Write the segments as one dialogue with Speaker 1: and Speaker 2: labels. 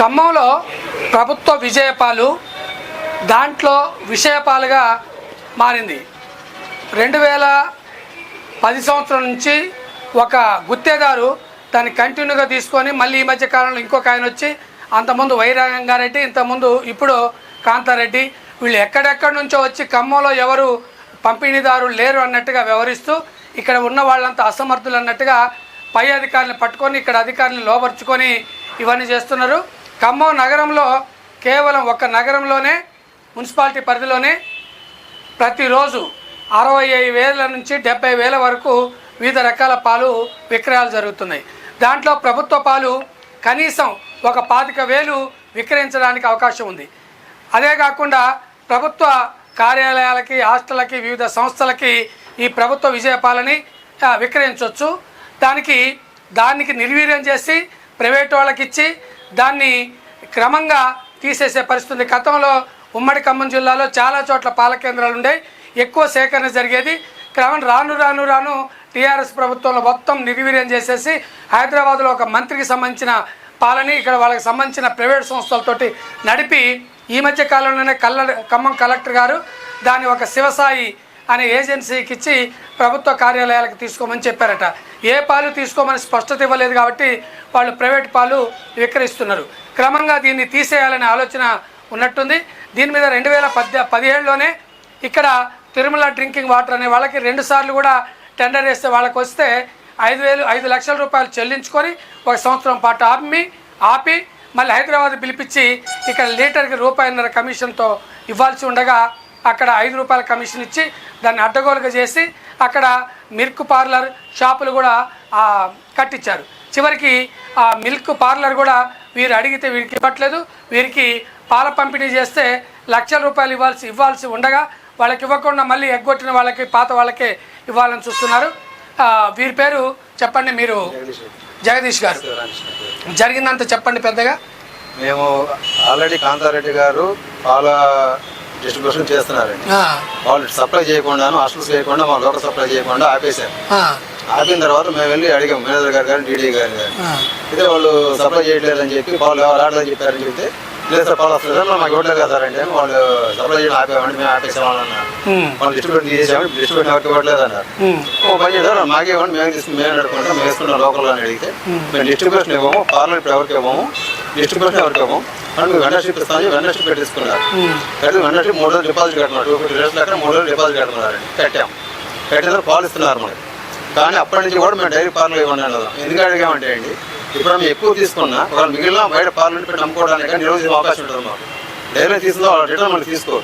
Speaker 1: ఖమ్మంలో ప్రభుత్వ విజయపాలు దాంట్లో విషయపాలుగా మారింది. రెండు వేల పది సంవత్సరం నుంచి ఒక గుత్తేదారు దాన్ని కంటిన్యూగా తీసుకొని మళ్ళీ ఈ మధ్య కాలంలో ఇంకొక ఆయన వచ్చి అంతకుముందు వైరంగారెడ్డి ఇంతకుముందు ఇప్పుడు కాంతారెడ్డి వీళ్ళు ఎక్కడెక్కడి నుంచో వచ్చి ఖమ్మంలో ఎవరు పంపిణీదారు లేరు అన్నట్టుగా వ్యవహరిస్తూ ఇక్కడ ఉన్న వాళ్ళంతా అసమర్థులు అన్నట్టుగా పై అధికారులను పట్టుకొని ఇక్కడ అధికారులను లోపరుచుకొని ఇవన్నీ చేస్తున్నారు. ఖమ్మం నగరంలో కేవలం ఒక నగరంలోనే మున్సిపాలిటీ పరిధిలోనే ప్రతిరోజు అరవై ఐదు వేల నుంచి డెబ్బై వేల వరకు వివిధ రకాల పాలు విక్రయాలు జరుగుతున్నాయి. దాంట్లో ప్రభుత్వ పాలు కనీసం ఒక పాతిక వేలు విక్రయించడానికి అవకాశం ఉంది. అదే కాకుండా ప్రభుత్వ కార్యాలయాలకి హాస్టళ్ళకి వివిధ సంస్థలకి ఈ ప్రభుత్వ విజయ పాలని విక్రయించవచ్చు దానికి దానికి నిర్వీర్యం చేసి ప్రైవేట్ వాళ్ళకి ఇచ్చి దాన్ని క్రమంగా తీసేసే పరిస్థితి గతంలో ఉమ్మడి ఖమ్మం జిల్లాలో చాలా చోట్ల పాల కేంద్రాలు ఉండేవి ఎక్కువ సేకరణ జరిగేది. క్రమం రాను రాను రాను టీఆర్ఎస్ ప్రభుత్వంలో మొత్తం నిర్వీర్యం చేసేసి హైదరాబాద్లో ఒక మంత్రికి సంబంధించిన పాలని ఇక్కడ వాళ్ళకి సంబంధించిన ప్రైవేట్ సంస్థలతోటి నడిపి ఈ మధ్య కాలంలోనే కల్ల ఖమ్మం కలెక్టర్ గారు దాన్ని ఒక శివసాయి అనే ఏజెన్సీకి ఇచ్చి ప్రభుత్వ కార్యాలయాలకు తీసుకోమని చెప్పారట. ఏ పాలు తీసుకోమని స్పష్టత ఇవ్వలేదు కాబట్టి వాళ్ళు ప్రైవేట్ పాలు విక్రయిస్తున్నారు. క్రమంగా దీన్ని తీసేయాలనే ఆలోచన ఉన్నట్టుంది. దీని మీద రెండు వేల పద్ద పదిహేడులోనే ఇక్కడ తిరుమల డ్రింకింగ్ వాటర్ అనే వాళ్ళకి రెండు సార్లు కూడా టెండర్ వేస్తే వాళ్ళకి వస్తే ఐదు వేలు ఐదు లక్షల రూపాయలు చెల్లించుకొని ఒక సంవత్సరం పాటు ఆపి ఆపి మళ్ళీ హైదరాబాద్ పిలిపించి ఇక్కడ లీటర్కి రూపాయిన్నర కమిషన్తో ఇవ్వాల్సి ఉండగా అక్కడ ఐదు రూపాయల కమిషన్ ఇచ్చి దాన్ని అడ్డగోలుగా చేసి అక్కడ మిల్క్ పార్లర్ షాపులు కూడా కట్టించారు. చివరికి ఆ మిల్క్ పార్లర్ కూడా వీరు అడిగితే వీరికి ఇవ్వట్లేదు. వీరికి పాల పంపిణీ చేస్తే లక్షల రూపాయలు ఇవ్వాల్సి ఇవ్వాల్సి ఉండగా వాళ్ళకి ఇవ్వకుండా మళ్ళీ ఎగ్గొట్టిన వాళ్ళకి పాత వాళ్ళకే ఇవ్వాలని చూస్తున్నారు. వీరి పేరు చెప్పండి మీరు. జగదీష్ గారు. జరిగిందంత చెప్పండి పెద్దగా.
Speaker 2: మేము ఆల్రెడీ కాంతారెడ్డి గారు పాల డిస్ట్రిబ్యూషన్ చేస్తున్నారండి
Speaker 1: ఆ,
Speaker 2: వాళ్ళు సప్లై చేయకుండాను హాస్టల్స్ చేయకుండా మా లోకల్ సప్లై చేయకుండా ఆపేశారు. ఆపిన తర్వాత మేము వెళ్ళి అడిగాం మేనేజర్ గారు కానీ డీడీ గారు కానీ. అయితే వాళ్ళు సప్లై చేయట్లేదని చెప్పి పాలు రావట్లేదని చెప్పారని చెప్తే లేదు సార్ పాలు వస్తుంది మాకు ఇవ్వట్లేదు కదా సార్ అంటే వాళ్ళు సప్లై చేయడం ఆపేవాడి మేము ఆపేసామని అన్నారు. వాళ్ళు డిస్ట్రిబ్యూట్ తీసేసాము డిస్ట్రిబ్యూట్ ఎవరికి ఇవ్వట్లేదు అన్నారు. ఓ పని చేద్దాం మాకే ఇవ్వండి మేము తీసుకుని మేము నడుకుంటాం మేము వేసుకున్నాం లోకల్ అని అడిగితే మేము డిస్ట్రిబ్యూషన్ ఇవ్వము పార్లర్ ఇప్పుడు ఎవరికి ఇవ్వము డిస్ట్రిబ్యూషన్ ఎవరికి ఇవ్వము మనం మేము వెండర్షిప్ ఇస్తామని వెండర్షిప్ పెట్టించుకున్నారు కట్టి వెండర్షిప్ మూడు రోజులు డిపాజిట్ కట్టున్నారు టూ ఫిఫ్టీ డేస్ మూడు రోజులు డిపాజిట్ కట్టున్నారు కట్టాం. కట్టిన పాలు ఇస్తున్నారు మనకి. కానీ అప్పటి నుంచి కూడా మేము డైరీ పార్లర్ ఇవ్వండి ఎందుకంటే ఎందుకు అడిగామంటే అండి ఇప్పుడు మేము ఎక్కువ తీసుకున్నా ఒకవేళ మిగిలిన బయట పార్లర్ పెట్టి నమ్ముకోవడానికి కానీ నిరోధించే అవకాశం ఉంటుంది మాకు? డైరీ తీసుకుందో వాళ్ళు రిటర్న్ మనకి తీసుకో.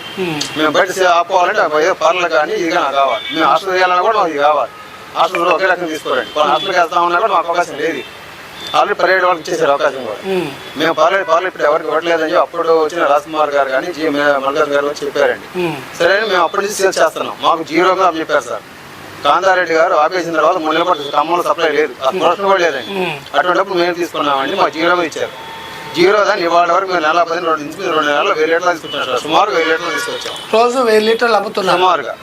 Speaker 2: మేము బయట ఆపుకోవాలంటే పార్లర్ కానీ ఇది కానీ కావాలి. మేము హాస్టల్ చేయాలన్నా కూడా మాకు ఇది కావాలి. హాస్టల్ ఒకే రకం తీసుకోరండి. కొన్ని హాస్టల్కి వెళ్తామన్నా కూడా మాకు అవకాశం లేదు. ఆల్రెడీ పర్యటన వాళ్ళకి ఇచ్చేసారు అవకాశం కూడా. మేము. పార్లర్ పార్లర్ ఇప్పుడు ఎవరికి ఇవ్వట్లేదని చెప్పి అప్పుడు వచ్చిన రాజ్కుమార్ గారు కానీ జీ మల్కాజ్ గారు చెప్పారండి. సరే అని మేము అప్పటి నుంచి చేస్తున్నాం. మాకు జీరోగా చెప్పారు సార్. కాంతారెడ్డి గారు ఆపేసిన తర్వాత మూడు నెలల పాటు ఖమ్మంలో సప్లై లేదు. ప్రొడక్షన్ కూడా లేదండి. అటువంటిప్పుడు మేము తీసుకున్నామండి? మాకు జీరోగా ఇచ్చారు. జీరో దాన్ని ఇవాళ వరకు మేము నెల పది రెండు నుంచి రెండు నెలలు వెయ్యి లీటర్లు తీసుకొచ్చాం సార్. సుమారు వెయ్యి లీటర్లు తీసుకొచ్చాం.
Speaker 1: రోజు వెయ్యి లీటర్లు అమ్ముతున్నారు
Speaker 2: సుమారుగా.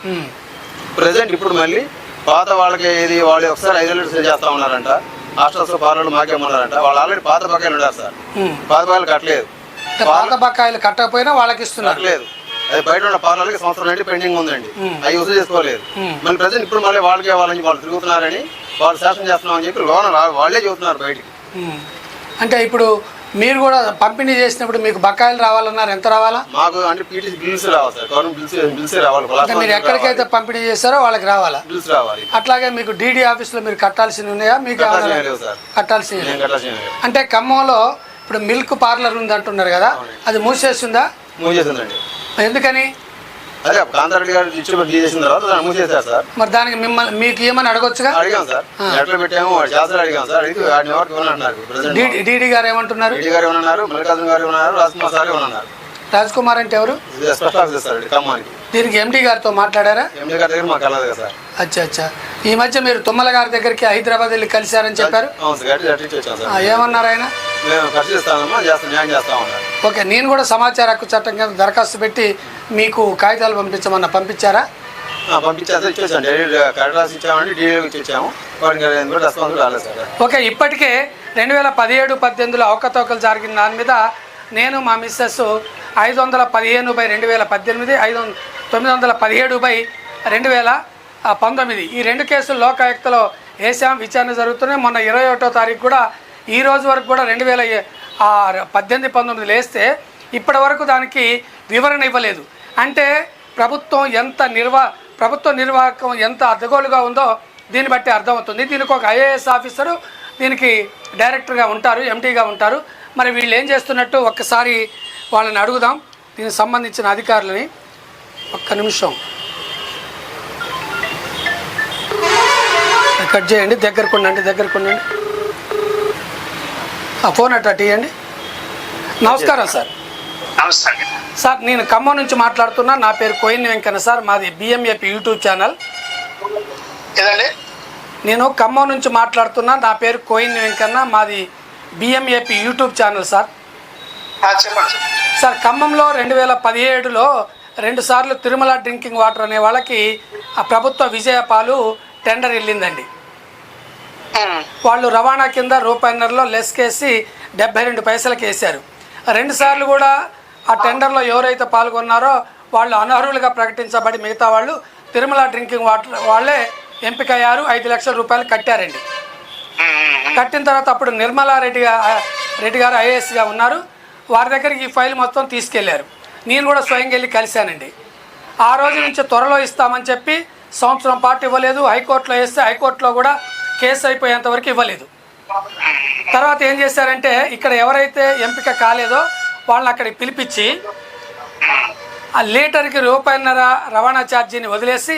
Speaker 2: ప్రజెంట్ ఇప్పుడు మళ్ళీ పాత వాళ్ళకి ఇది వాళ్ళు ఒకసారి ఐదు లీటర్స్ సేల్ చేస్తా ఉన్నారంట. హాస్టల్స్ పార్లర్లు మాకేమన్నారంట వాళ్ళు ఆల్రెడీ పాత బకాయిలు ఉన్నారు సార్. పాత బకాయిలు కట్టలేదు
Speaker 1: పాత బకాయిలు కట్టకపోయినా వాళ్ళకి ఇస్తున్నారు
Speaker 2: కట్టలేదు అది బయట ఉన్న పార్లర్కి సంవత్సరం నుండి పెండింగ్ ఉందండి. అవి వసూలు చేసుకోలేదు. మళ్ళీ ప్రజెంట్ ఇప్పుడు మళ్ళీ వాళ్ళకి వాళ్ళని వాళ్ళు తిరుగుతున్నారని వాళ్ళు శాసనం చేస్తున్నామని చెప్పి లోన వాళ్ళే చెబుతున్నారు బయటికి.
Speaker 1: అంటే ఇప్పుడు మీరు కూడా పంపిణీ చేసినప్పుడు మీకు బకాయిలు రావాలన్నారు? ఎంత రావాలా?
Speaker 2: మాకు అంటే పీటీసీ బిల్స్ రావాలి సార్. గవర్నమెంట్ బిల్స్ బిల్స్ రావాలి.
Speaker 1: అంటే మీరు ఎక్కడికైతే పంపిణీ చేస్తారో వాళ్ళకి రావాలా?
Speaker 2: బిల్స్ రావాలి.
Speaker 1: అట్లాగే మీకు డీడీ ఆఫీస్లో మీరు కట్టాల్సినవి ఉన్నాయా? మీకు
Speaker 2: లేవు.
Speaker 1: అంటే ఖమ్మంలో ఇప్పుడు మిల్క్ పార్లర్ ఉంది అంటున్నారు కదా అది మూసేస్తుందా?
Speaker 2: మూసేసిందండి
Speaker 1: ఎందుకని?
Speaker 2: అదే కాంతారెడ్డి గారు డిస్ట్రిబ్యూట్ చేసిన తర్వాత దాన్ని మూసేశారు సార్.
Speaker 1: మరి దానికి మిమ్మల్ని మీకు ఏమని అడగొచ్చుగా?
Speaker 2: అడిగాం సార్. ఎట్లా పెట్టాము వాడు శాస్త్రాలు అడిగాం సార్. అడిగి వాడిని ఎవరికి ప్రజెంట్
Speaker 1: డీడీ డీడీ గారు ఏమంటున్నారు?
Speaker 2: రెడ్డి గారు ఏమన్నారు మల్లికార్జున గారు ఏమన్నారు రాజ్కుమార్ సార్ ఏమన్నారు
Speaker 1: రాజ్ కుమార్ అంటే ఎవరు?
Speaker 2: స్పెషల్ ఆఫీసర్ సార్ ఖమ్మానికి
Speaker 1: దీనికి ఎండి గారితో మాట్లాడారా?
Speaker 2: ఎండి గారి దగ్గర మాకు సార్.
Speaker 1: అచ్చా అచ్చా. ఈ మధ్య మీరు తుమ్మల గారి దగ్గరికి హైదరాబాద్ వెళ్ళి కలిశారని చెప్పారు? ఏమన్నారు ఆయన? ఓకే నేను కూడా సమాచార హక్కు చట్టం కింద దరఖాస్తు పెట్టి మీకు కాగితాలు పంపించమన్నా పంపించారా? ఓకే ఇప్పటికే రెండు వేల పదిహేడు పద్దెనిమిదిలో అవకతవకలు జరిగిన దాని మీద నేను మా మిస్సెస్ ఐదు వందల పదిహేను బై రెండు వేల పద్దెనిమిది ఐదు తొమ్మిది వందల పదిహేడు బై రెండు వేల పంతొమ్మిది. ఈ రెండు కేసులు లోకాయుక్తలో వేసాం విచారణ జరుగుతున్నాయి. మొన్న ఇరవై ఒకటో తారీఖు కూడా ఈ రోజు వరకు కూడా రెండు వేల పద్దెనిమిది పంతొమ్మిదిలో వేస్తే ఇప్పటి వరకు దానికి వివరణ ఇవ్వలేదు. అంటే ప్రభుత్వం ఎంత నిర్వా ప్రభుత్వ నిర్వాహకం ఎంత అడ్డగోలుగా ఉందో దీన్ని బట్టి అర్థమవుతుంది. దీనికి ఒక ఐఏఎస్ ఆఫీసరు దీనికి డైరెక్టర్గా ఉంటారు ఎంటీగా ఉంటారు. మరి వీళ్ళు ఏం చేస్తున్నట్టు ఒక్కసారి వాళ్ళని అడుగుదాం. దీనికి సంబంధించిన అధికారులని ఒక్క నిమిషం. కట్ చేయండి దగ్గరకు ఉండండి దగ్గరకు ఉండండి. ఆ ఫోన్ అట్లా తీయండి. నమస్కారం సార్. సార్ నేను ఖమ్మం నుంచి మాట్లాడుతున్నా. నా పేరు కోయిన్ వెంకన్న సార్. మాది బిఎంఏపి యూట్యూబ్ ఛానల్. నేను ఖమ్మం నుంచి మాట్లాడుతున్నా. నా పేరు కోయిన్ వెంకన్న. మాది బిఎంఏపి యూట్యూబ్ ఛానల్ సార్.
Speaker 3: చెప్పండి సార్
Speaker 1: ఖమ్మంలో రెండు వేల పదిహేడులో రెండు సార్లు తిరుమల డ్రింకింగ్ వాటర్ అనే వాళ్ళకి ఆ ప్రభుత్వ విజయపాలు టెండర్ వెళ్ళిందండి. వాళ్ళు రవాణా కింద రూపాయిన్నరలో లెస్ కేసి డెబ్బై రెండు పైసలకి వేశారు. రెండు సార్లు కూడా ఆ టెండర్లో ఎవరైతే పాల్గొన్నారో వాళ్ళు అనర్హులుగా ప్రకటించబడి మిగతా వాళ్ళు తిరుమల డ్రింకింగ్ వాటర్ వాళ్ళే ఎంపికయ్యారు ఐదు లక్షల రూపాయలు కట్టారండి. కట్టిన తర్వాత అప్పుడు నిర్మలారెడ్డి రెడ్డి గారు ఐఏఎస్గా ఉన్నారు. వారి దగ్గరికి ఈ ఫైల్ మొత్తం తీసుకెళ్ళారు. నేను కూడా స్వయంగా వెళ్ళి కలిశానండి. ఆ రోజు నుంచి త్వరలో ఇస్తామని చెప్పి సంవత్సరం పాటు ఇవ్వలేదు. హైకోర్టులో వేస్తే హైకోర్టులో కూడా కేసు అయిపోయేంత వరకు ఇవ్వలేదు. తర్వాత ఏం చేశారంటే ఇక్కడ ఎవరైతే ఎంపిక కాలేదో వాళ్ళని అక్కడికి పిలిపించి ఆ లీటర్కి రూపాయిన్నర రవాణా ఛార్జీని వదిలేసి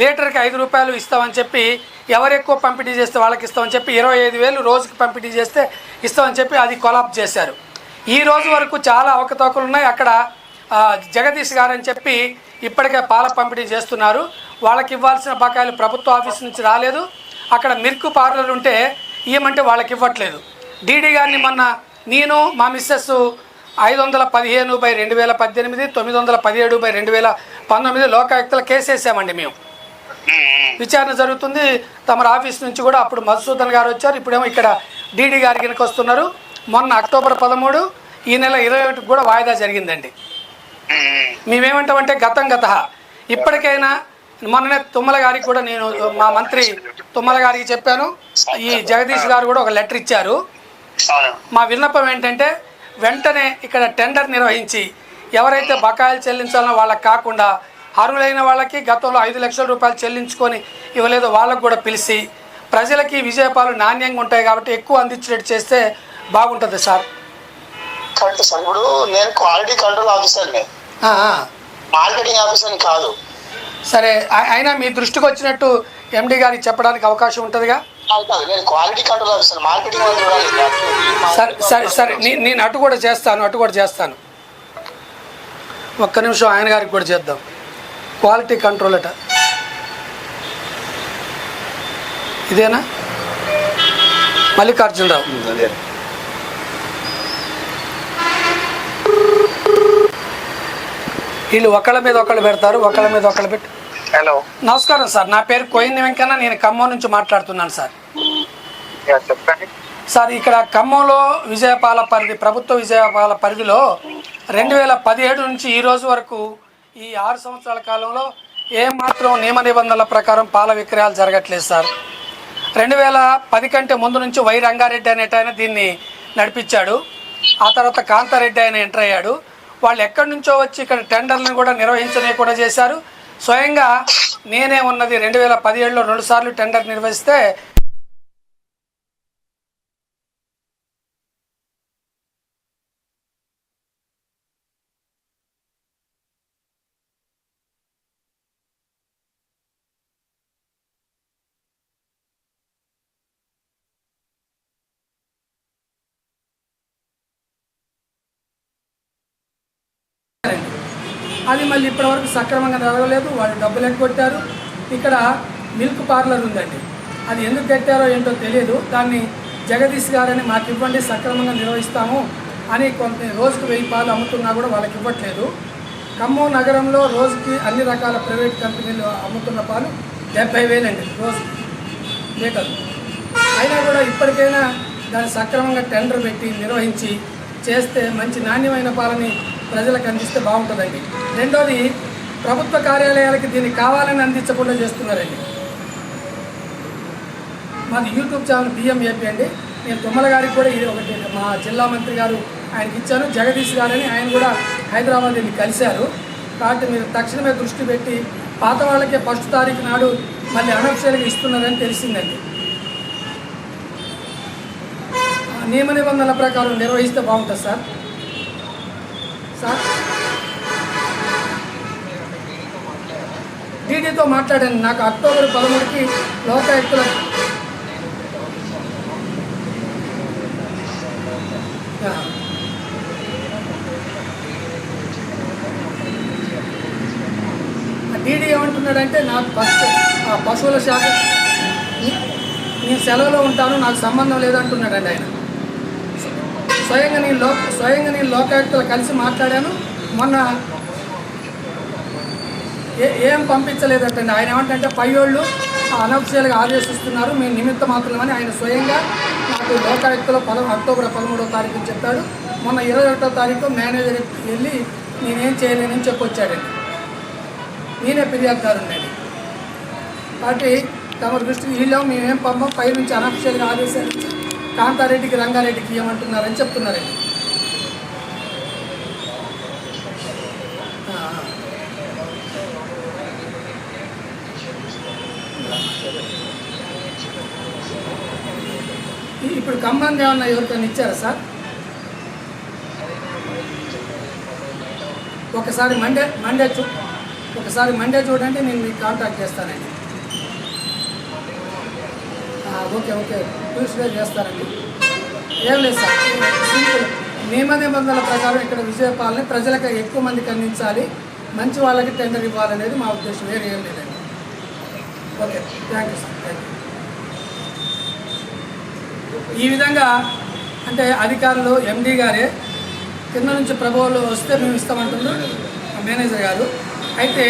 Speaker 1: లీటర్కి ఐదు రూపాయలు ఇస్తామని చెప్పి ఎవరు ఎక్కువ పంపిణీ చేస్తే వాళ్ళకి ఇస్తామని చెప్పి ఇరవై ఐదు వేలు రోజుకి పంపిణీ చేస్తే ఇస్తామని చెప్పి అది కొలాప్ చేశారు. ఈ రోజు వరకు చాలా అవకతవకలు ఉన్నాయి. అక్కడ జగదీష్ గారు అని చెప్పి ఇప్పటికే పాల పంపిణీ చేస్తున్నారు. వాళ్ళకి ఇవ్వాల్సిన బకాయిలు ప్రభుత్వ ఆఫీస్ నుంచి రాలేదు. అక్కడ మిర్కు పార్లర్ ఉంటే ఇవ్వమంటే వాళ్ళకి ఇవ్వట్లేదు. డీడీ గారిని మొన్న నేను మా మిస్సెస్ ఐదు వందల పదిహేను బై రెండు వేల పద్దెనిమిది తొమ్మిది వందల పదిహేడు బై రెండు వేల పంతొమ్మిది లోకాయుక్తలు కేసు వేసామండి మేము. విచారణ జరుగుతుంది. తమ ఆఫీస్ నుంచి కూడా అప్పుడు మధుసూదన్ గారు వచ్చారు. ఇప్పుడేమో ఇక్కడ డీడీ గారి కిందకి వస్తున్నారు. మొన్న అక్టోబర్ పదమూడు ఈ నెల ఇరవై ఒకటికి కూడా వాయిదా జరిగిందండి. మేమేమంటామంటే గతం గత. ఇప్పటికైనా మొన్ననే తుమ్మల గారికి కూడా నేను మా మంత్రి తుమ్మల గారికి చెప్పాను. ఈ జగదీష్ గారు కూడా ఒక లెటర్ ఇచ్చారు. మా విన్నపం ఏంటంటే వెంటనే ఇక్కడ టెండర్ నిర్వహించి ఎవరైతే బకాయిలు చెల్లించాలో వాళ్ళకి కాకుండా అర్హులైన వాళ్ళకి గతంలో ఐదు లక్షల రూపాయలు చెల్లించుకొని ఇవ్వలేదో వాళ్ళకు కూడా పిలిచి ప్రజలకి విజయపాలు నాణ్యంగా ఉంటాయి కాబట్టి ఎక్కువ అందించినట్టు చేస్తే బాగుంటుంది సార్.
Speaker 3: కరెక్ట్ సార్ ఇప్పుడు నేను క్వాలిటీ కంట్రోల్ ఆఫీసర్ని. మార్కెటింగ్ ఆఫీసర్ని కాదు.
Speaker 1: సరే అయినా మీ దృష్టికి వచ్చినట్టు ఎండి గారికి చెప్పడానికి అవకాశం ఉంటుందిగా?
Speaker 3: నేను క్వాలిటీ కంట్రోల్ ఆఫీసర్ మార్కెటింగ్
Speaker 1: సరే సరే సరే నే- నేను అటు కూడా చేస్తాను అటు కూడా చేస్తాను. ఒక్క నిమిషం ఆయన గారికి కూడా చేద్దాం. క్వాలిటీ కంట్రోల్ అట. ఇదేనా? మల్లికార్జునరావు. వీళ్ళు ఒకళ్ళ మీద ఒకళ్ళు పెడతారు ఒకళ్ళ మీద ఒకళ్ళు పెట్టి.
Speaker 3: హలో
Speaker 1: నమస్కారం సార్ నా పేరు కోయిన్ వెంకన్న నేను ఖమ్మం నుంచి మాట్లాడుతున్నాను సార్.
Speaker 3: చెప్పండి.
Speaker 1: సార్ ఇక్కడ ఖమ్మంలో విజయపాల పరిధి ప్రభుత్వ విజయపాల పరిధిలో రెండు వేల పదిహేడు నుంచి ఈ రోజు వరకు ఈ ఆరు సంవత్సరాల కాలంలో ఏమాత్రం నియమ నిబంధనల ప్రకారం పాల విక్రయాలు జరగట్లేదు సార్. రెండు వేల పది కంటే ముందు నుంచి వై రంగారెడ్డి అనేట ఆయన దీన్ని నడిపించాడు. ఆ తర్వాత కాంతారెడ్డి ఆయన ఎంటర్ అయ్యాడు. వాళ్ళు ఎక్కడి నుంచో వచ్చి ఇక్కడ టెండర్లను కూడా నిర్వహించనే కూడా చేశారు. స్వయంగా నేనే ఉన్నది రెండు వేల పదిహేడులో రెండు సార్లు టెండర్ నిర్వహిస్తే అది మళ్ళీ ఇప్పటివరకు సక్రమంగా జరగలేదు. వాళ్ళు డబ్బులు ఎగ్గొట్టారు ఇక్కడ మిల్క్ పార్లర్ ఉందండి. అది ఎందుకు కట్టారో ఏంటో తెలియదు దాన్ని జగదీష్ గారని మాకు ఇవ్వండి సక్రమంగా నిర్వహిస్తాము అని కొంత రోజుకు వెయ్యి పాలు అమ్ముతున్నా కూడా వాళ్ళకి ఇవ్వట్లేదు. ఖమ్మం నగరంలో రోజుకి అన్ని రకాల ప్రైవేట్ కంపెనీలు అమ్ముతున్న పాలు డెబ్బై వేలండి రోజు లీటర్. అయినా కూడా ఇప్పటికైనా దాన్ని సక్రమంగా టెండర్ పెట్టి నిర్వహించి చేస్తే మంచి నాణ్యమైన పాలని ప్రజలకు అందిస్తే బాగుంటుందండి. రెండోది ప్రభుత్వ కార్యాలయాలకి దీన్ని కావాలని అందించకుండా చేస్తున్నారండి. మాది యూట్యూబ్ ఛానల్ బిఎంఏపీ అండి. నేను తుమ్మల గారికి కూడా ఇది ఒకటి మా జిల్లా మంత్రి గారు ఆయనకి ఇచ్చాను. జగదీష్ గారని ఆయన కూడా హైదరాబాద్ వెళ్ళి కలిశారు. కాబట్టి మీరు తక్షణమే దృష్టి పెట్టి పాత వాళ్ళకే ఫస్ట్ తారీఖు నాడు మళ్ళీ అనఫిషియల్గా ఇస్తున్నారని తెలిసిందండి. నియమ నిబంధనల ప్రకారం నిర్వహిస్తే బాగుంటుంది సార్. సార్? డీడీతో మాట్లాడాను. నాకు అక్టోబర్ పదమూడుకి లోకాయుక్తుల డీడీ ఏమంటున్నాడంటే నాకు ఫస్ట్ ఆ పశువుల శాఖ నేను సెలవులో ఉంటాను నాకు సంబంధం లేదంటున్నాడండి ఆయన. స్వయంగా నేను లో స్వయంగా నేను లోకాయుక్తులు కలిసి మాట్లాడాను. మొన్న ఏ ఏం పంపించలేదటండి. ఆయన ఏమంటే పయ్యోళ్ళు అనఫిషియల్గా ఆదేశిస్తున్నారు. మేము నిమిత్త మాత్రమని ఆయన స్వయంగా నాకు లోకాయుక్తలో పద అక్టోబర్ పదమూడో తారీఖు చెప్పాడు. మొన్న ఇరవై ఒకటో తారీఖు మేనేజర్ వెళ్ళి నేనేం చేయలేనని చెప్పొచ్చాడండి. నేనే ఫిర్యాదుదారుండండి కాబట్టి తమ దృష్టికి వీళ్ళం మేమేం పంపం. పై నుంచి అనఫిషియల్గా ఆదేశాలు కాంతారెడ్డికి రంగారెడ్డికి ఇవ్వమంటున్నారని చెప్తున్నారండి. ఇప్పుడు ఖమ్మం ఏమన్నా ఎవరితో ఇచ్చారా సార్? ఒకసారి మండే మండే చూ ఒకసారి మండే చూడండి నేను మీకు కాంటాక్ట్ చేస్తానండి. Okay okay. ట్యూస్డే చేస్తారండి. ఏం లేదు సార్. సింపుల్. నియమ నిబంధనల ప్రకారం ఇక్కడ విజయపాలని ప్రజలకు ఎక్కువ మందికి అందించాలి. మంచి వాళ్ళకి టెండర్ ఇవ్వాలనేది మా ఉద్దేశం. వేరే ఏం లేదండి. Okay. Thank you sir thank you ఈ విధంగా అంటే అధికారులు ఎండీ గారే కింద నుంచి ప్రభువులు వస్తే మేము ఇస్తామంటున్నారు. మేనేజర్ గారు. అయితే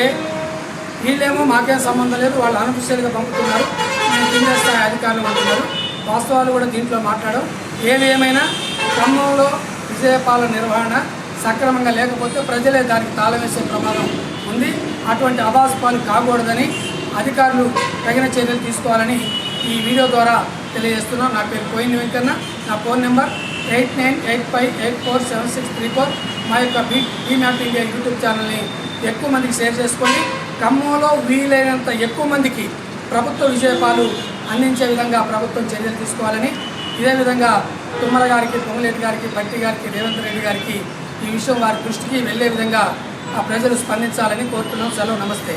Speaker 1: వీళ్ళేమో మాకేం సంబంధం లేదు. వాళ్ళు అనఫిషియల్గా పంపుతున్నారు. ఆయన కింద స్థాయి అధికారులు అంటున్నారు వాస్తవాలు కూడా దీంట్లో మాట్లాడడం. ఏది ఏమైనా ఖమ్మంలో విజయపాలన నిర్వహణ సక్రమంగా లేకపోతే ప్రజలే దానికి తాళం వేసే ప్రమాదం ఉంది. అటువంటి అభాస్పాలు కాకూడదని అధికారులు తగిన చర్యలు తీసుకోవాలని ఈ వీడియో ద్వారా తెలియజేస్తున్నాం. నా పేరు కోయిన్ వెంకన్న. నా phone number eight nine eight five eight four seven six three four. మా యొక్క బీ బీమ్యాప్ ఇండియా యూట్యూబ్ ఛానల్ని ఎక్కువ మందికి షేర్ చేసుకోండి ఖమ్మంలో వీలైనంత ఎక్కువ మందికి ప్రభుత్వ విజయపాలు అందించే విధంగా ప్రభుత్వం చర్యలు తీసుకోవాలని ఇదే విధంగా తుమ్మల గారికి పొంగులేటి గారికి భట్టి గారికి రేవంత్ రెడ్డి గారికి ఈ విషయం వారి దృష్టికి వెళ్ళే విధంగా ఆ ప్రజలు స్పందించాలని కోరుతున్నాం. సెలవు. నమస్తే.